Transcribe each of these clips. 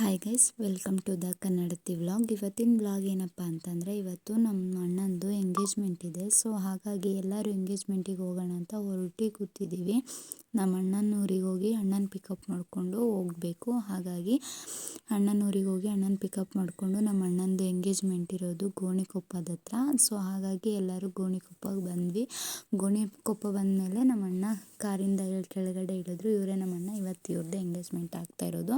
Hi guys welcome to the Kannadathi vlog ಇವತ್ತಿನ vlog ಏನಪ್ಪ ಅಂತಂದರೆ, ಇವತ್ತು ನಮ್ಮ ಅಣ್ಣಂದು ಎಂಗೇಜ್ಮೆಂಟ್ ಇದೆ. ಸೊ ಹಾಗಾಗಿ ಎಲ್ಲರೂ ಎಂಗೇಜ್ಮೆಂಟಿಗೆ ಹೋಗೋಣ ಅಂತ ಹೊರಟಿ ಕೂತಿದ್ದೀವಿ. ನಮ್ಮ ಅಣ್ಣನ ಊರಿಗೆ ಹೋಗಿ ಅಣ್ಣನ ಪಿಕಪ್ ಮಾಡಿಕೊಂಡು ಹೋಗಬೇಕು. ಹಾಗಾಗಿ ಅಣ್ಣನ ಊರಿಗೆ ಹೋಗಿ ಅಣ್ಣನ ಪಿಕಪ್ ಮಾಡಿಕೊಂಡು ನಮ್ಮ ಅಣ್ಣಂದು ಎಂಗೇಜ್ಮೆಂಟ್ ಇರೋದು ಗೋಣಿಕೊಪ್ಪದ ಹತ್ರ. ಸೊ ಹಾಗಾಗಿ ಎಲ್ಲರೂ ಗೋಣಿಕೊಪ್ಪಗೆ ಬಂದ್ವಿ. ಗೋಣಿಕೊಪ್ಪ ಬಂದಮೇಲೆ ನಮ್ಮ ಅಣ್ಣ ಕಾರಿಂದ ಕೆಳಗಡೆ ಇಳಿದ್ರು. ಇವರೇ ನಮ್ಮ ಅಣ್ಣ ಇವತ್ತು ಇವ್ರದ್ದು ಎಂಗೇಜ್ಮೆಂಟ್ ಆಗ್ತಾ ಇರೋದು.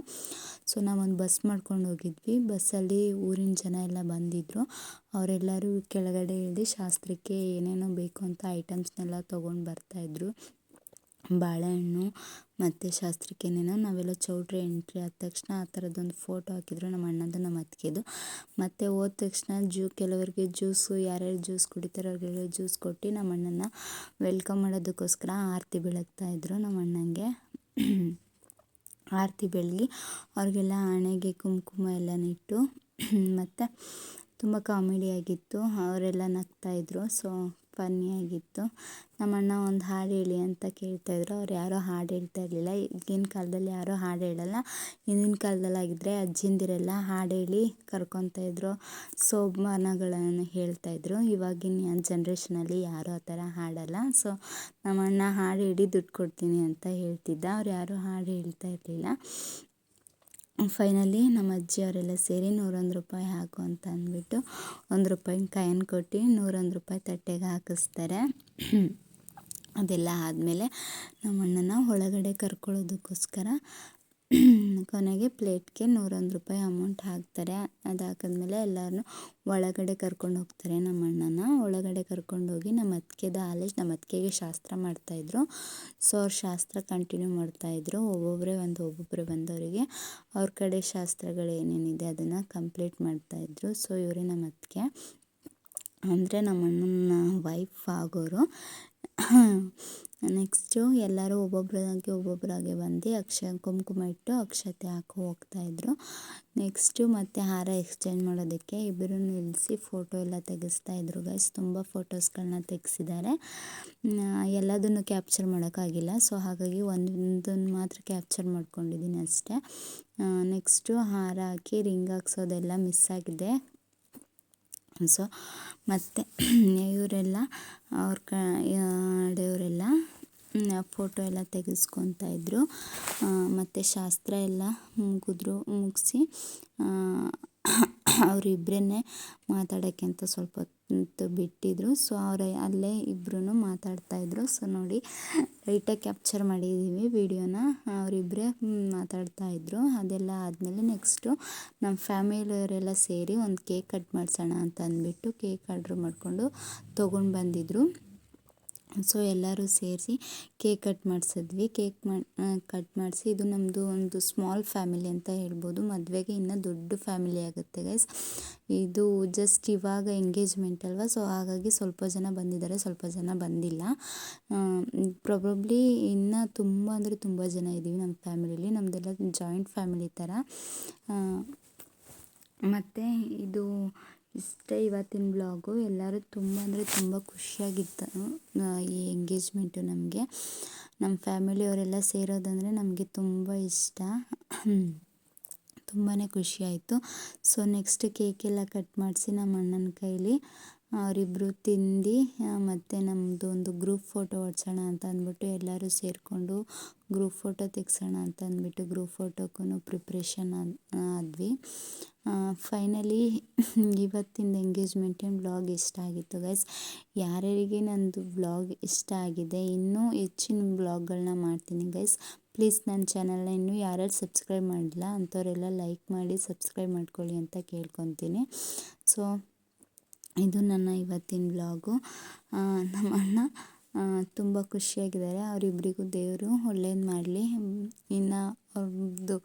ಸೊ ನಾವೊಂದು ಬಸ್ ಮಾಡ್ಕೊಂಡು ಹೋಗಿದ್ವಿ. ಬಸ್ಸಲ್ಲಿ ಊರಿನ ಜನ ಎಲ್ಲ ಬಂದಿದ್ದರು ಅವರೆಲ್ಲರೂ ಕೆಳಗಡೆ ಇಳಿದು ಶಾಸ್ತ್ರಕ್ಕೆ ಏನೇನೋ ಬೇಕು ಅಂತ ಐಟಮ್ಸ್ನೆಲ್ಲ ತೊಗೊಂಡು ಬರ್ತಾಯಿದ್ರು ಬಾಳೆಹಣ್ಣು ಮತ್ತು ಶಾಸ್ತ್ರಕ್ಕೆ ಏನೇನೋ, ನಾವೆಲ್ಲ ಚೌಟ್ರಿ ಎಂಟ್ರಿ ಆದ ತಕ್ಷಣ ಆ ಥರದ್ದೊಂದು ಫೋಟೋ ಹಾಕಿದ್ರು ನಮ್ಮ ಅಣ್ಣಂದು, ನಮ್ಮ ಅತ್ತಿಗೆದು. ಮತ್ತು ಹೋದ ತಕ್ಷಣ ಜ್ಯೂ ಕೆಲವರಿಗೆ ಜ್ಯೂಸು ಯಾರ್ಯಾರು ಜ್ಯೂಸ್ ಕುಡಿತಾರೋ ಅವ್ರಿಗೆಲ್ಲ ಜ್ಯೂಸ್ ಕೊಟ್ಟು ನಮ್ಮ ಅಣ್ಣನ ವೆಲ್ಕಮ್ ಮಾಡೋದಕ್ಕೋಸ್ಕರ ಆರತಿ ಬೆಳಗ್ತಾಯಿದ್ರು ನಮ್ಮ ಅಣ್ಣಂಗೆ. ಆರತಿ ಬೆಳಗ್ಗೆ ಅವ್ರಿಗೆಲ್ಲ ಹಣೆಗೆ ಕುಂಕುಮ ಎಲ್ಲ ಇಟ್ಟು ಮತ್ತು ತುಂಬ ಕಾಮಿಡಿಯಾಗಿತ್ತು ಅವರೆಲ್ಲ ನಗ್ತಾಯಿದ್ರು ಸೊ ಫನ್ನಿಯಾಗಿತ್ತು. ನಮ್ಮಣ್ಣ ಒಂದು ಹಾಡು ಹೇಳಿ ಅಂತ ಕೇಳ್ತಾಯಿದ್ರು ಅವ್ರು ಯಾರೂ ಹಾಡು ಹೇಳ್ತಾ ಇರಲಿಲ್ಲ. ಈಗಿನ ಕಾಲದಲ್ಲಿ ಯಾರೂ ಹಾಡು ಹೇಳಲ್ಲ. ಹಿಂದಿನ ಕಾಲದಲ್ಲಾಗಿದ್ದರೆ ಅಜ್ಜಿಂದಿರೆಲ್ಲ ಹಾಡು ಹೇಳಿ ಕರ್ಕೊತಾಯಿದ್ರು ಸೋಬಾನಗಳನ್ನು ಹೇಳ್ತಾಯಿದ್ರು ಇವಾಗಿನ ಜನ್ರೇಷನಲ್ಲಿ ಯಾರೂ ಆ ಥರ ಹಾಡಲ್ಲ. ಸೊ ನಮ್ಮಣ್ಣ ಹಾಡು ಹೇಳಿ ದುಡ್ಡು ಕೊಡ್ತೀನಿ ಅಂತ ಹೇಳ್ತಿದ್ದ. ಅವ್ರು ಯಾರೂ ಹಾಡು ಹೇಳ್ತಾ ಇರಲಿಲ್ಲ. ಫೈನಲಿ ನಮ್ಮ ಅಜ್ಜಿಯವರೆಲ್ಲ ಸೇರಿ ನೂರೊಂದು ರೂಪಾಯಿ ಹಾಕು ಅಂತ ಅಂದ್ಬಿಟ್ಟು ಒಂದು ರೂಪಾಯಿ ಕಾಯಿನ್ ಕೊಟ್ಟು ನೂರೊಂದು ರೂಪಾಯಿ ತಟ್ಟೆಗೆ ಹಾಕಿಸ್ತಾರೆ. ಅದೆಲ್ಲ ಆದಮೇಲೆ ನಮ್ಮ ಅಣ್ಣನ ಒಳಗಡೆ ಕರ್ಕೊಳ್ಳೋದಕ್ಕೋಸ್ಕರ ಕೊನೆಗೆ ಪ್ಲೇಟ್ಗೆ ನೂರೊಂದು ರೂಪಾಯಿ ಅಮೌಂಟ್ ಹಾಕ್ತಾರೆ. ಅದು ಹಾಕಿದ್ಮೇಲೆ ಎಲ್ಲರನ್ನೂ ಒಳಗಡೆ ಕರ್ಕೊಂಡು ಹೋಗ್ತಾರೆ ನಮ್ಮ ಅಣ್ಣನ ಒಳಗಡೆ ಕರ್ಕೊಂಡೋಗಿ ನಮ್ಮ ಅತ್ತಿಗೆದ ಆಲೇಜ್ ನಮ್ಮ ಅತ್ತಿಗೆಗೆ ಶಾಸ್ತ್ರ ಮಾಡ್ತಾಯಿದ್ರು ಸೊ ಅವ್ರ ಶಾಸ್ತ್ರ ಕಂಟಿನ್ಯೂ ಮಾಡ್ತಾಯಿದ್ರು ಒಬ್ಬೊಬ್ಬರೇ ಒಂದು ಒಬ್ಬೊಬ್ಬರೇ ಬಂದವರಿಗೆ ಅವ್ರ ಕಡೆ ಶಾಸ್ತ್ರಗಳು ಏನೇನಿದೆ ಅದನ್ನು ಕಂಪ್ಲೀಟ್ ಮಾಡ್ತಾಯಿದ್ರು ಸೊ ಇವರೇ ನಮ್ಮ ಅತ್ತಿಗೆ. ಅಂದರೆ ನಮ್ಮ ಅಣ್ಣನ ವೈಫ್ ಆಗೋರು. ನೆಕ್ಸ್ಟು ಎಲ್ಲರೂ ಒಬ್ಬೊಬ್ಬರಾಗಿ ಒಬ್ಬೊಬ್ಬರಾಗೆ ಬಂದು ಅಕ್ಷ ಕುಂಕುಮ ಇಟ್ಟು ಅಕ್ಷತೆ ಹಾಕಿ ಹೋಗ್ತಾಯಿದ್ರು ನೆಕ್ಸ್ಟು ಮತ್ತು ಹಾರ ಎಕ್ಸ್ಚೇಂಜ್ ಮಾಡೋದಕ್ಕೆ ಇಬ್ಬರೂ ನಿಲ್ಲಿಸಿ ಫೋಟೋ ಎಲ್ಲ ತೆಗೆಸ್ತಾ ಇದ್ರು ಗೈಸ್ ತುಂಬ ಫೋಟೋಸ್ಗಳನ್ನ ತೆಗೆಸಿದ್ದಾರೆ. ಎಲ್ಲದನ್ನು ಕ್ಯಾಪ್ಚರ್ ಮಾಡೋಕ್ಕಾಗಿಲ್ಲ. ಸೊ ಹಾಗಾಗಿ ಒಂದೊಂದನ್ನು ಮಾತ್ರ ಕ್ಯಾಪ್ಚರ್ ಮಾಡ್ಕೊಂಡಿದ್ದೀನಿ ಅಷ್ಟೇ. ನೆಕ್ಸ್ಟು ಹಾರ ಹಾಕಿ ರಿಂಗ್ ಹಾಕ್ಸೋದೆಲ್ಲ ಮಿಸ್ ಆಗಿದೆ. ಸೊ ಮತ್ತು ಇವರೆಲ್ಲ ಅವ್ರ ಕಡೆಯವರೆಲ್ಲ ಫೋಟೋ ಎಲ್ಲ ತೆಗೆಸ್ಕೊತಾ ಇದ್ದರು ಮತ್ತು ಶಾಸ್ತ್ರ ಎಲ್ಲ ಮುಗಿದ್ರು ಮುಗಿಸಿ ಅವರಿಬ್ಬರೇ ಮಾತಾಡೋಕ್ಕೆ ಅಂತ ಸ್ವಲ್ಪ ಹೊತ್ತು ಬಿಟ್ಟಿದ್ದರು ಸೊ ಅವರೇ ಅಲ್ಲೇ ಇಬ್ಬರೂ ಮಾತಾಡ್ತಾಯಿದ್ರು ಸೊ ನೋಡಿ ರೈಟಾಗಿ ಕ್ಯಾಪ್ಚರ್ ಮಾಡಿದ್ದೀವಿ ವಿಡಿಯೋನ ಅವರಿಬ್ಬರೇ ಮಾತಾಡ್ತಾ ಇದ್ದರು ಅದೆಲ್ಲ ಆದಮೇಲೆ ನೆಕ್ಸ್ಟು ನಮ್ಮ ಫ್ಯಾಮಿಲಿಯವರೆಲ್ಲ ಸೇರಿ ಒಂದು ಕೇಕ್ ಕಟ್ ಮಾಡಿಸೋಣ ಅಂತ ಅಂದ್ಬಿಟ್ಟು ಕೇಕ್ ಆರ್ಡ್ರ್ ಮಾಡಿಕೊಂಡು ತೊಗೊಂಡು ಬಂದಿದ್ದರು ಸೊ ಎಲ್ಲರೂ ಸೇರಿಸಿ ಕೇಕ್ ಕಟ್ ಮಾಡಿಸಿದ್ವಿ. ಕೇಕ್ ಮಾಡಿ ಕಟ್ ಮಾಡಿಸಿ ಇದು ನಮ್ಮದು ಒಂದು ಸ್ಮಾಲ್ ಫ್ಯಾಮಿಲಿ ಅಂತ ಹೇಳ್ಬೋದು. ಮದುವೆಗೆ ಇನ್ನೂ ದೊಡ್ಡ ಫ್ಯಾಮಿಲಿ ಆಗುತ್ತೆ ಗೈಸ್ ಇದು ಜಸ್ಟ್ ಇವಾಗ ಎಂಗೇಜ್ಮೆಂಟ್ ಅಲ್ವಾ? ಸೊ ಹಾಗಾಗಿ ಸ್ವಲ್ಪ ಜನ ಬಂದಿದ್ದಾರೆ, ಸ್ವಲ್ಪ ಜನ ಬಂದಿಲ್ಲ. ಪ್ರೊಬಬ್ಲಿ ಇನ್ನೂ ತುಂಬ ಅಂದರೆ ತುಂಬ ಜನ ಇದ್ದೀವಿ ನಮ್ಮ ಫ್ಯಾಮಿಲಿಲಿ ನಮ್ಮದೆಲ್ಲ ಜಾಯಿಂಟ್ ಫ್ಯಾಮಿಲಿ ಥರ ಮತ್ತು ಇದು ಇಷ್ಟೇ ಇವತ್ತಿನ ಬ್ಲಾಗು ಎಲ್ಲರೂ ತುಂಬ ಅಂದರೆ ತುಂಬ ಖುಷಿಯಾಗಿತ್ತು ಈ ಎಂಗೇಜ್ಮೆಂಟು ನಮಗೆ. ನಮ್ಮ ಫ್ಯಾಮಿಲಿಯವರೆಲ್ಲ ಸೇರೋದಂದರೆ ನಮಗೆ ತುಂಬ ಇಷ್ಟ. ತುಂಬಾ ಖುಷಿಯಾಯಿತು. ಸೊ ನೆಕ್ಸ್ಟ್ ಕೇಕೆಲ್ಲ ಕಟ್ ಮಾಡಿಸಿ ನಮ್ಮ ಅಣ್ಣನ ಕೈಲಿ. ಅವರಿಬ್ಬರು ತಿಂದು ಮತ್ತು ನಮ್ಮದು ಒಂದು ಗ್ರೂಪ್ ಫೋಟೋ ಹೊಡ್ಸೋಣ ಅಂತ ಅಂದ್ಬಿಟ್ಟು ಎಲ್ಲರೂ ಸೇರಿಕೊಂಡು ಗ್ರೂಪ್ ಫೋಟೋ ತೆಗ್ಸೋಣ ಅಂತ ಅಂದ್ಬಿಟ್ಟು ಗ್ರೂಪ್ ಫೋಟೋಕ್ಕೂ ಪ್ರಿಪ್ರೇಷನ್ ಆದ್ವಿ. ಫೈನಲಿ ಇವತ್ತಿನ ಎಂಗೇಜ್ಮೆಂಟಿನ ವ್ಲಾಗ್ ಇಷ್ಟ ಆಗಿತ್ತು ಗೈಸ್ ಯಾರ್ಯಾರಿಗೆ ನಂದು ವ್ಲಾಗ್ ಇಷ್ಟ ಆಗಿದೆ, ಇನ್ನೂ ಹೆಚ್ಚಿನ ವ್ಲಾಗ್ಗಳನ್ನ ಮಾಡ್ತೀನಿ ಗೈಸ್ ಪ್ಲೀಸ್ ನನ್ನ ಚಾನಲ್ನ ಇನ್ನೂ ಯಾರ್ಯಾರು ಸಬ್ಸ್ಕ್ರೈಬ್ ಮಾಡಿಲ್ಲ ಅಂಥವರೆಲ್ಲ ಲೈಕ್ ಮಾಡಿ ಸಬ್ಸ್ಕ್ರೈಬ್ ಮಾಡ್ಕೊಳ್ಳಿ ಅಂತ ಕೇಳ್ಕೊತೀನಿ. ಸೊ ಇದು ನನ್ನ ಇವತ್ತಿನ ವ್ಲಾಗು ನಮ್ಮ ಅಣ್ಣ ತುಂಬ ಖುಷಿಯಾಗಿದ್ದಾರೆ. ಅವರಿಬ್ಬರಿಗೂ ದೇವರು ಒಳ್ಳೇದು ಮಾಡಲಿ. ಇನ್ನು ಅವ್ರದ್ದು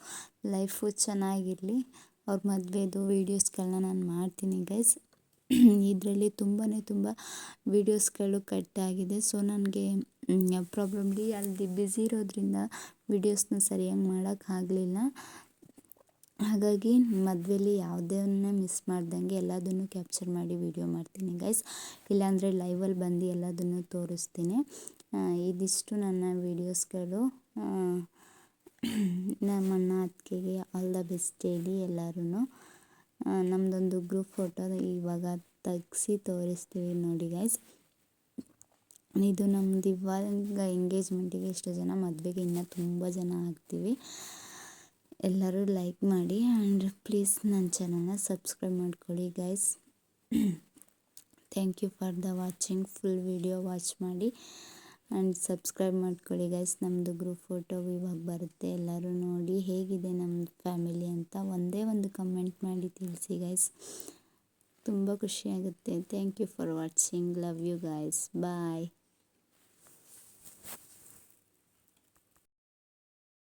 ಲೈಫು ಚೆನ್ನಾಗಿರಲಿ. ಅವ್ರ ಮದುವೆದು ವೀಡಿಯೋಸ್ಗಳನ್ನ ನಾನು ಮಾಡ್ತೀನಿ ಗೈಸ್. ಇದರಲ್ಲಿ ತುಂಬಾ ತುಂಬ ವೀಡಿಯೋಸ್ಗಳು ಕಟ್ ಆಗಿದೆ. ಸೊ, ನನಗೆ ಪ್ರಾಬ್ಲಮ್ಲಿ ಅಲ್ಲಿ ಬ್ಯುಸಿ ಇರೋದ್ರಿಂದ ವೀಡಿಯೋಸ್ನ ಸರಿಯಾಗಿ ಮಾಡೋಕ್ಕಾಗಲಿಲ್ಲ ಹಾಗಾಗಿ ಮದುವೆಲಿ ಯಾವುದನ್ನೇ ಮಿಸ್ ಮಾಡ್ದಂಗೆ ಎಲ್ಲದನ್ನು ಕ್ಯಾಪ್ಚರ್ ಮಾಡಿ ವೀಡಿಯೋ ಮಾಡ್ತೀನಿ ಗೈಸ್ ಇಲ್ಲಾಂದರೆ ಲೈವಲ್ಲಿ ಬಂದು ಎಲ್ಲದನ್ನು ತೋರಿಸ್ತೀನಿ. ಇದಿಷ್ಟು ನನ್ನ ವೀಡಿಯೋಸ್ಗಳು ನಮ್ಮ ಅಣ್ಣ ಅತ್ತಿಗೆಗೆ ಆಲ್ ದ ಬೆಸ್ಟ್ ಹೇಳಿ ಎಲ್ಲರೂ ನಮ್ಮದೊಂದು ಗ್ರೂಪ್ ಫೋಟೋ ಇವಾಗ ತೆಗ್ಸಿ ತೋರಿಸ್ತೀವಿ ನೋಡಿ ಗೈಸ್ ಇದು ನಮ್ದು ಇವಾಗ ಎಂಗೇಜ್ಮೆಂಟಿಗೆ ಎಷ್ಟು ಜನ ಮದುವೆಗೆ ಇನ್ನೂ ತುಂಬ ಜನ ಆಗ್ತೀವಿ. ಎಲ್ಲರೂ ಲೈಕ್ ಮಾಡಿ ಆ್ಯಂಡ್ ಪ್ಲೀಸ್ ನನ್ನ ಚಾನಲ್ನ ಸಬ್ಸ್ಕ್ರೈಬ್ ಮಾಡ್ಕೊಳ್ಳಿ guys thank you for the watching full video watch ಮಾಡಿ ಆ್ಯಂಡ್ ಸಬ್ಸ್ಕ್ರೈಬ್ ಮಾಡ್ಕೊಳ್ಳಿ ಗೈಸ್ ನಮ್ಮದು ಗ್ರೂಪ್ ಫೋಟೋ ಇವಾಗ ಬರುತ್ತೆ. ಎಲ್ಲರೂ ನೋಡಿ ಹೇಗಿದೆ ನಮ್ಮ ಫ್ಯಾಮಿಲಿ ಅಂತ ಒಂದೇ ಒಂದು ಕಮೆಂಟ್ ಮಾಡಿ ತಿಳಿಸಿ ಗೈಸ್ ತುಂಬ ಖುಷಿಯಾಗುತ್ತೆ thank you for watching love you guys bye